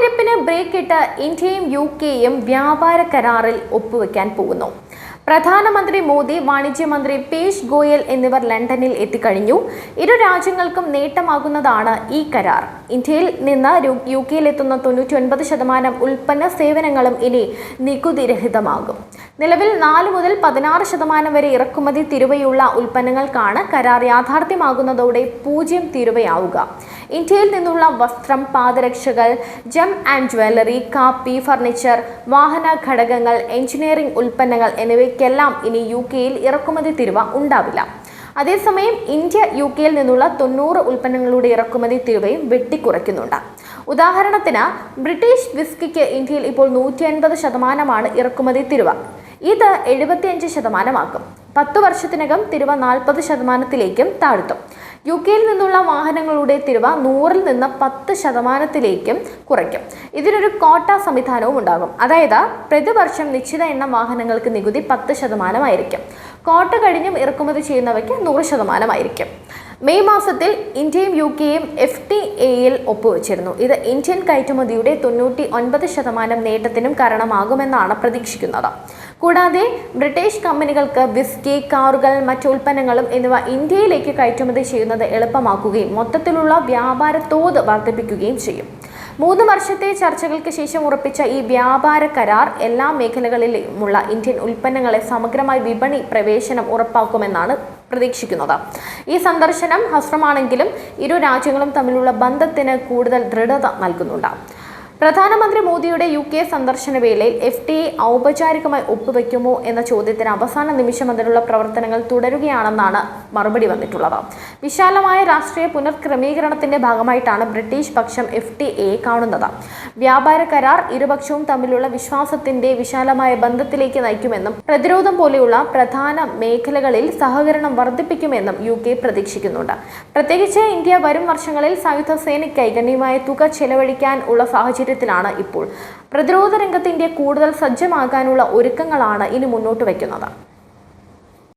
കാത്തിരിപ്പിന് ബ്രേക്കിട്ട് ഇന്ത്യയും യു കെയും വ്യാപാര കരാറിൽ ഒപ്പുവെക്കാൻ പോകുന്നു. പ്രധാനമന്ത്രി മോദി വാണിജ്യമന്ത്രി പീയൂഷ് ഗോയൽ എന്നിവർ ലണ്ടനിൽ എത്തിക്കഴിഞ്ഞു. ഇരു രാജ്യങ്ങൾക്കും നേട്ടമാകുന്നതാണ് ഈ കരാർ. ഇന്ത്യയിൽ നിന്ന് യു കെയിലെത്തുന്ന തൊണ്ണൂറ്റി ഒൻപത് ശതമാനം ഉൽപ്പന്ന സേവനങ്ങളും ഇനി നികുതിരഹിതമാകും. നിലവിൽ നാല് മുതൽ പതിനാറ് ശതമാനം വരെ ഇറക്കുമതി തിരുവയുള്ള ഉൽപ്പന്നങ്ങൾക്കാണ് കരാർ യാഥാർത്ഥ്യമാകുന്നതോടെ പൂജ്യം തിരുവയാവുക. ഇന്ത്യയിൽ നിന്നുള്ള വസ്ത്രം പാദരക്ഷകൾ ജം ആൻഡ് ജ്വല്ലറി കാപ്പി ഫർണിച്ചർ വാഹന ഘടകങ്ങൾ എഞ്ചിനീയറിംഗ് ഉൽപ്പന്നങ്ങൾ എന്നിവയ്ക്കെല്ലാം ഇനി യു കെയിൽ ഇറക്കുമതി തിരുവ ഉണ്ടാവില്ല. അതേസമയം ഇന്ത്യ യു കെയിൽ നിന്നുള്ള തൊണ്ണൂറ് ഉൽപ്പന്നങ്ങളുടെ ഇറക്കുമതി തിരുവയും വെട്ടിക്കുറയ്ക്കുന്നുണ്ട്. ഉദാഹരണത്തിന് ബ്രിട്ടീഷ് വിസ്കിക്ക് ഇന്ത്യയിൽ ഇപ്പോൾ നൂറ്റി അൻപത് ശതമാനമാണ് ഇറക്കുമതി തിരുവ. ഇത് എഴുപത്തിയഞ്ച് ശതമാനമാക്കും. പത്തു വർഷത്തിനകം തിരുവ നാൽപ്പത് ശതമാനത്തിലേക്കും താഴ്ത്തും. യു കെയിൽ നിന്നുള്ള വാഹനങ്ങളുടെ തിരുവ നൂറിൽ നിന്ന് പത്ത് ശതമാനത്തിലേക്കും കുറയ്ക്കും. ഇതിനൊരു കോട്ട സംവിധാനവും ഉണ്ടാകും. അതായത് പ്രതിവർഷം നിശ്ചിത എണ്ണം വാഹനങ്ങൾക്ക് നികുതി പത്ത് ശതമാനമായിരിക്കും. കോട്ട കഴിഞ്ഞും ഇറക്കുമതി ചെയ്യുന്നവയ്ക്ക് നൂറ് ശതമാനമായിരിക്കും. മെയ് മാസത്തിൽ ഇന്ത്യയും യു കെയും എഫ് ടി എയിൽ ഒപ്പുവെച്ചിരുന്നു. ഇത് ഇന്ത്യൻ കയറ്റുമതിയുടെ തൊണ്ണൂറ്റി ഒൻപത് ശതമാനം നേട്ടത്തിനും കാരണമാകുമെന്നാണ് പ്രതീക്ഷിക്കുന്നത്. കൂടാതെ ബ്രിട്ടീഷ് കമ്പനികൾക്ക് വിസ്കി കാറുകൾ മറ്റു ഉൽപ്പന്നങ്ങളും എന്നിവ ഇന്ത്യയിലേക്ക് കയറ്റുമതി ചെയ്യുന്നത് എളുപ്പമാക്കുകയും മൊത്തത്തിലുള്ള വ്യാപാര തോത് വർദ്ധിപ്പിക്കുകയും ചെയ്യും. മൂന്ന് വർഷത്തെ ചർച്ചകൾക്ക് ശേഷം ഉറപ്പിച്ച ഈ വ്യാപാര കരാർ എല്ലാ മേഖലകളിലുമുള്ള ഇന്ത്യൻ ഉൽപ്പന്നങ്ങളെ സമഗ്രമായി വിപണി പ്രവേശനം ഉറപ്പാക്കുമെന്നാണ് പ്രതീക്ഷിക്കുന്നത്. ഈ സന്ദർശനം ഹസ്രമാണെങ്കിലും ഇരു രാജ്യങ്ങളും തമ്മിലുള്ള ബന്ധത്തിന് കൂടുതൽ ദൃഢത നൽകുന്നുണ്ട്. പ്രധാനമന്ത്രി മോദിയുടെ യു കെ സന്ദർശന വേളയിൽ എഫ് ടി എ ഔപചാരികമായി ഒപ്പുവെക്കുമോ എന്ന ചോദ്യത്തിന് അവസാന നിമിഷം അതിനുള്ള പ്രവർത്തനങ്ങൾ തുടരുകയാണെന്നാണ് മറുപടി വന്നിട്ടുള്ളത്. വിശാലമായ രാഷ്ട്രീയ പുനർക്രമീകരണത്തിന്റെ ഭാഗമായിട്ടാണ് ബ്രിട്ടീഷ് പക്ഷം എഫ് ടി എ കാണുന്നത്. വ്യാപാര കരാർ ഇരുപക്ഷവും തമ്മിലുള്ള വിശ്വാസത്തിന്റെ വിശാലമായ ബന്ധത്തിലേക്ക് നയിക്കുമെന്നും പ്രതിരോധം പോലെയുള്ള പ്രധാന മേഖലകളിൽ സഹകരണം വർദ്ധിപ്പിക്കുമെന്നും യു കെ പ്രതീക്ഷിക്കുന്നുണ്ട്. പ്രത്യേകിച്ച് ഇന്ത്യ വരും വർഷങ്ങളിൽ സായുധ സേനയ്ക്കായി ഗണ്യമായ തുക ചെലവഴിക്കാൻ ഉള്ള സാഹചര്യത്തിലാണ് ഇപ്പോൾ. പ്രതിരോധ രംഗത്തിന്റെ കൂടുതൽ സജ്ജമാകാനുള്ള ഒരുക്കങ്ങളാണ് ഇനി മുന്നോട്ട് വയ്ക്കുന്നത്.